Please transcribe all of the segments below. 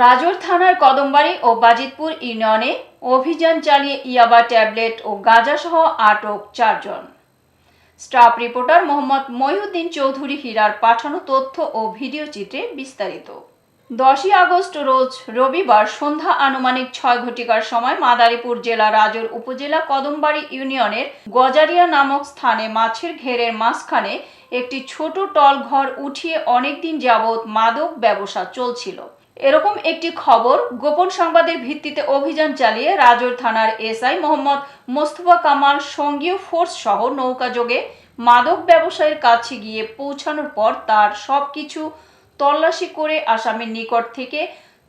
রাজোর থানার কদমবাড়ি ও বাজিতপুর ইউনিয়নে অভিযান চালিয়ে ইয়াবা ট্যাবলেট ও গাঁজাসহ আটক চারজন। স্টাফ রিপোর্টার মোহাম্মদ মহিউদ্দিন চৌধুরী হীরার পাঠানো তথ্য ও ভিডিও চিত্রে বিস্তারিত। দশই আগস্ট রোজ রবিবার সন্ধ্যা আনুমানিক ছয় ঘটিকার সময় মাদারীপুর জেলা রাজোর উপজেলা কদমবাড়ি ইউনিয়নের গজারিয়া নামক স্থানে মাছের ঘেরের মাঝখানে একটি ছোট টল ঘর উঠিয়ে অনেকদিন যাবৎ মাদক ব্যবসা চলছিল। এরকম একটি খবর গোপন সংবাদের ভিত্তিতে অভিযান চালিয়ে রাজোর থানার এসআই মোহাম্মদ মোস্তফা কামাল সঙ্গীয় ফোর্স সহ নৌকাযোগে মাদক ব্যবসায়ীর কাছে গিয়ে পৌঁছানোর পর তার সবকিছু তল্লাশি করে আসামির নিকট থেকে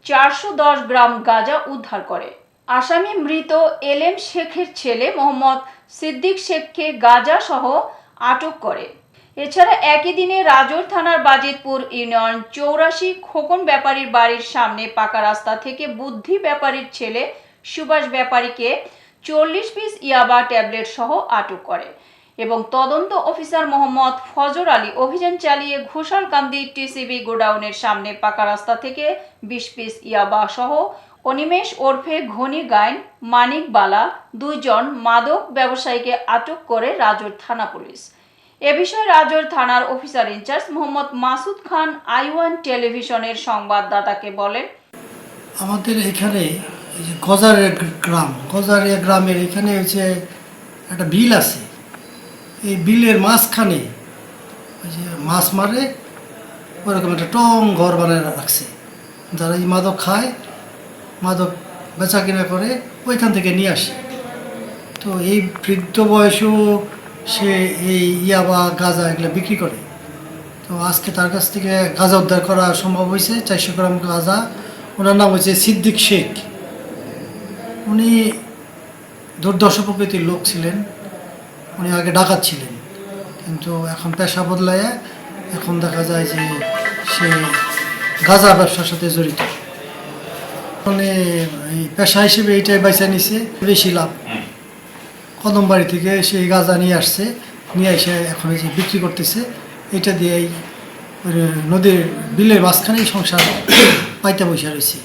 চারশো দশ গ্রাম গাঁজা উদ্ধার করে। আসামি মৃত এলেম শেখের ছেলে মোহাম্মদ সিদ্দিক শেখকে গাঁজা সহ আটক করে। এছাড়া একই দিনে রাজোর থানার বাজিতপুর ইউনিয়ন চৌরাশি খোকন ব্যাপারীর বাড়ির সামনে পাকা রাস্তা থেকে বুদ্ধি ব্যাপারীর ছেলে সুভাষ ব্যাপারীকে চল্লিশ পিস ইয়াবা ট্যাবলেট সহ আটক করে এবং তদন্ত অফিসার মোহাম্মদ ফজর আলী অভিযান চালিয়ে ঘোষালকান্দি টিসিবি গোডাউনের সামনে পাকা রাস্তা থেকে বিশ পিস ইয়াবা সহ অনিমেষ ওরফে ঘনি গাইন, মানিক বালা দুইজন মাদক ব্যবসায়ীকে আটক করে রাজোর থানা পুলিশ। এ বিষয়ে রাজোর থানার অফিসার ইনচার্জ মোহাম্মদ মাসুদ খান আইওয়ান টেলিভিশনের সংবাদদাতাকে বলেন, আমাদের এখানে এই যে গ্রাম, গজারিয়া গ্রামের এখানে হচ্ছে একটা বিল আছে। এই বিলের মাঝখানে ওই যে মাছ মারে, ওরকম একটা টং ঘর বানায় রাখছে। যারা এই মাদক খায়, মাদক বেচা কিনা করে, ওইখান থেকে নিয়ে আসে। তো এই বৃদ্ধ বয়সেও সে এই ইয়াবা গাঁজা এগুলো বিক্রি করে। তো আজকে তার কাছ থেকে গাঁজা উদ্ধার করা সম্ভব হয়েছে, চারশো গ্রাম গাঁজা। ওনার নাম হচ্ছে সিদ্দিক শেখ। উনি দুর্দশ প্রকৃতির লোক ছিলেন, উনি আগে ডাকাত ছিলেন। কিন্তু এখন পেশা বদলায় এখন দেখা যায় যে সে গাঁজা ব্যবসার সাথে জড়িত। মানে পেশা হিসেবে এইটাই বাইসা নিছে, বেশি লাভ। কদম বাড়ি থেকে সেই গাঁজা নিয়ে আসছে, নিয়ে এসে এখন যে বিক্রি করতেছে। এটা দিয়েই নদীর বিলের মাঝখানেই সংসার পাইতে বসে রয়েছে।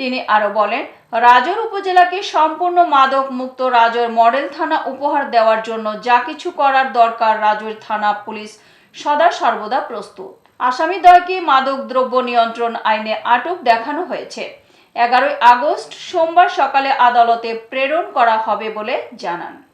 তিনি আরও বলেন, রাজর উপজেলাকে সম্পূর্ণ মাদক মুক্ত রাজর মডেল থানা উপহার দেওয়ার জন্য যা কিছু করার দরকার রাজোর থানা পুলিশ সদা সর্বদা প্রস্তুত। আসামি আসামিদ্বয়কে মাদক দ্রব্য নিয়ন্ত্রণ আইনে আটক দেখানো হয়েছে। এগারোই আগস্ট সোমবার সকালে আদালতে প্রেরণ করা হবে বলে জানান।